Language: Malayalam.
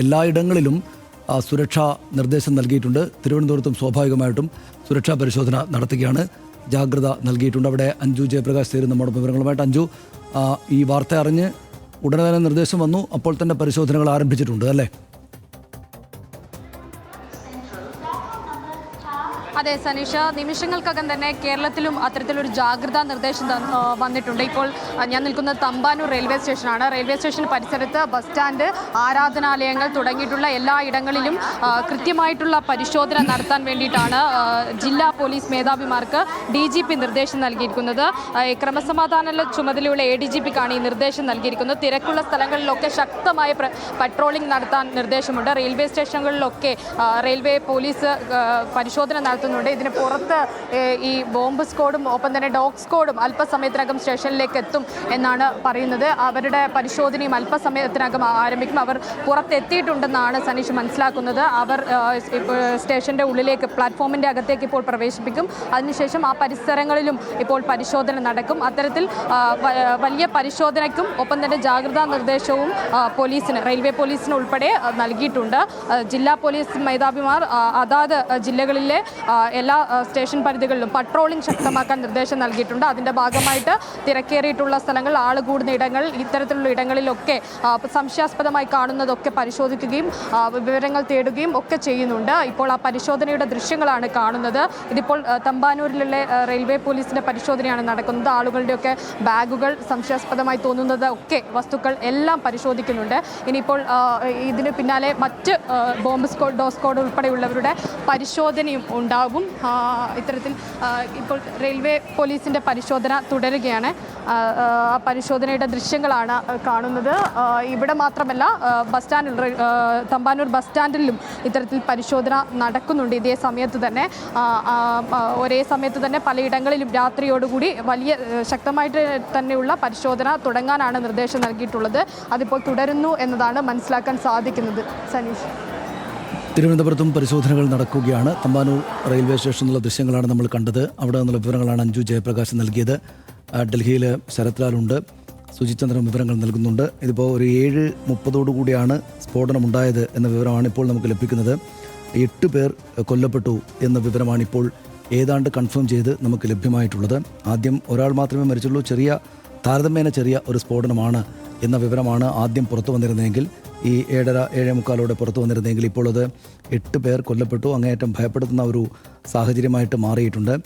എല്ലായിടങ്ങളിലും സുരക്ഷാ നിർദ്ദേശം നൽകിയിട്ടുണ്ട്. തിരുവനന്തപുരത്തും സ്വാഭാവികമായിട്ടും സുരക്ഷാ പരിശോധന നടത്തുകയാണ്. ജാഗ്രത നൽകിയിട്ടുണ്ട്. അവിടെ അഞ്ജു ജയപ്രകാശ് ചേരും നമ്മുടെ വിവരങ്ങളുമായിട്ട് അഞ്ജു ഈ വാർത്ത അറിഞ്ഞ് ഉടനെ തന്നെ നിർദ്ദേശം വന്നു. അപ്പോൾ തന്നെ പരിശോധനകൾ ആരംഭിച്ചിട്ടുണ്ട് അല്ലേ? അതെ സനീഷ. നിമിഷങ്ങൾക്കകം തന്നെ കേരളത്തിലും അത്തരത്തിലൊരു ജാഗ്രതാ നിർദ്ദേശം വന്നിട്ടുണ്ട്. ഇപ്പോൾ ഞാൻ നിൽക്കുന്ന തമ്പാനൂർ റെയിൽവേ സ്റ്റേഷനാണ്. റെയിൽവേ സ്റ്റേഷൻ പരിസരത്ത് ബസ് സ്റ്റാൻഡ് ആരാധനാലയങ്ങൾ തുടങ്ങിയിട്ടുള്ള എല്ലാ ഇടങ്ങളിലും കൃത്യമായിട്ടുള്ള പരിശോധന നടത്താൻ വേണ്ടിയിട്ടാണ് ജില്ലാ പോലീസ് മേധാവിമാർക്ക് ഡി ജി പി നിർദ്ദേശം നൽകിയിരിക്കുന്നത്. ക്രമസമാധാന ചുമതലയുള്ള എ ഡി ജി പിക്കാണ് ഈ നിർദ്ദേശം നൽകിയിരിക്കുന്നത്. തിരക്കുള്ള സ്ഥലങ്ങളിലൊക്കെ ശക്തമായ പട്രോളിംഗ് നടത്താൻ നിർദ്ദേശമുണ്ട്. റെയിൽവേ സ്റ്റേഷനുകളിലൊക്കെ റെയിൽവേ പോലീസ് പരിശോധന പരിശോധന നടത്തുന്നുണ്ട്. ഇതിന് പുറത്ത് ഈ ബോംബ് സ്കോഡും ഒപ്പം തന്നെ ഡോഗ് സ്കോഡും അല്പസമയത്തിനകം സ്റ്റേഷനിലേക്ക് എത്തും എന്നാണ് പറയുന്നത്. അവരുടെ പരിശോധനയും അല്പസമയത്തിനകം ആരംഭിക്കും. അവർ പുറത്തെത്തിയിട്ടുണ്ടെന്നാണ് സനീഷ് മനസ്സിലാക്കുന്നത്. അവർ സ്റ്റേഷന്റെ ഉള്ളിലേക്ക് പ്ലാറ്റ്ഫോമിന്റെ അകത്തേക്ക് ഇപ്പോൾ പ്രവേശിപ്പിക്കും. അതിനുശേഷം ആ പരിസരങ്ങളിലും ഇപ്പോൾ പരിശോധന നടക്കും. അത്തരത്തിൽ വലിയ പരിശോധനയ്ക്കും ഒപ്പം തന്നെ ജാഗ്രതാ നിർദ്ദേശവും പോലീസിന് റെയിൽവേ പോലീസിന് ഉൾപ്പെടെ നൽകിയിട്ടുണ്ട്. ജില്ലാ പോലീസ് മേധാവിമാർ അതാത് ജില്ലകളിലെ എല്ലാ സ്റ്റേഷൻ പരിധികളിലും പട്രോളിംഗ് ശക്തമാക്കാൻ നിർദ്ദേശം നൽകിയിട്ടുണ്ട്. അതിന്റെ ഭാഗമായിട്ട് തിരക്കേറിയിട്ടുള്ള സ്ഥലങ്ങൾ ആൾ കൂടുന്ന ഇടങ്ങൾ ഇത്തരത്തിലുള്ള ഇടങ്ങളിലൊക്കെ സംശയാസ്പദമായി കാണുന്നതൊക്കെ പരിശോധിക്കുകയും വിവരങ്ങൾ തേടുകയും ഒക്കെ ചെയ്യുന്നുണ്ട്. ഇപ്പോൾ ആ പരിശോധനയുടെ ദൃശ്യങ്ങളാണ് കാണുന്നത്. ഇതിപ്പോൾ തമ്പാനൂരിലുള്ള റെയിൽവേ പോലീസിന്റെ പരിശോധനയാണ് നടക്കുന്നത്. ആളുകളുടെയൊക്കെ ബാഗുകൾ സംശയാസ്പദമായി തോന്നുന്നത് ഒക്കെ വസ്തുക്കൾ എല്ലാം പരിശോധിക്കുന്നുണ്ട്. ഇനിയിപ്പോൾ ഇതിന് പിന്നാലെ മറ്റ് ബോംബ് സ്കോഡ് ഡോ സ്കോഡ് ഉൾപ്പെടെയുള്ളവരുടെ പരിശോധനയും ഉണ്ടാകും ആ, ഇത്തരത്തിൽ ഇപ്പോൾ റെയിൽവേ പോലീസിന്റെ പരിശോധന തുടരുകയാണ്. ആ, പരിശോധനയുടെ ദൃശ്യങ്ങളാണ് കാണുന്നത്. ഇവിടെ മാത്രമല്ല ബസ് സ്റ്റാൻഡിൽ തമ്പാനൂർ ബസ് സ്റ്റാൻഡിലും ഇത്തരത്തിൽ പരിശോധന നടക്കുന്നുണ്ട്. ഇതേ സമയത്ത് തന്നെ ഒരേ സമയത്ത് തന്നെ പലയിടങ്ങളിലും രാത്രിയോടുകൂടി വലിയ ശക്തമായിട്ട് തന്നെയുള്ള പരിശോധന തുടങ്ങാനാണ് നിർദ്ദേശം നൽകിയിട്ടുള്ളത്. അതിപ്പോൾ തുടരുന്നു എന്നതാണ് മനസ്സിലാക്കാൻ സാധിക്കുന്നത്. സനീഷ്. തിരുവനന്തപുരത്തും പരിശോധനകൾ നടക്കുകയാണ്. തമ്പാനൂർ റെയിൽവേ സ്റ്റേഷനിലുള്ള ദൃശ്യങ്ങളാണ് നമ്മൾ കണ്ടത്. അവിടെ നിന്നുള്ള വിവരങ്ങളാണ് അഞ്ജു ജയപ്രകാശ് നൽകിയത്. ഡൽഹിയിൽ ശരത്ലാലുണ്ട്. സുജിചന്ദ്രൻ വിവരങ്ങൾ നൽകുന്നുണ്ട്. ഇതിപ്പോൾ ഒരു ഏഴ് മുപ്പതോടുകൂടിയാണ് സ്ഫോടനമുണ്ടായത് എന്ന വിവരമാണ് ഇപ്പോൾ നമുക്ക് ലഭിക്കുന്നത്. എട്ട് പേർ കൊല്ലപ്പെട്ടു എന്ന വിവരമാണ് ഇപ്പോൾ ഏതാണ്ട് കൺഫേം ചെയ്ത് നമുക്ക് ലഭ്യമായിട്ടുള്ളത്. ആദ്യം ഒരാൾ മാത്രമേ മരിച്ചുള്ളൂ. ചെറിയ താരതമ്യേന ചെറിയ ഒരു സ്ഫോടനമാണ് എന്ന വിവരമാണ് ആദ്യം പുറത്തു വന്നിരുന്നതെങ്കിൽ ഈ ഏഴര ഏഴേ മുക്കാലോടെ പുറത്തു വന്നിരുന്നെങ്കിൽ ഇപ്പോൾ അത് എട്ട് പേർ കൊല്ലപ്പെട്ടു. അങ്ങേയറ്റം ഭയപ്പെടുത്തുന്ന ഒരു സാഹചര്യമായിട്ട് മാറിയിട്ടുണ്ട്.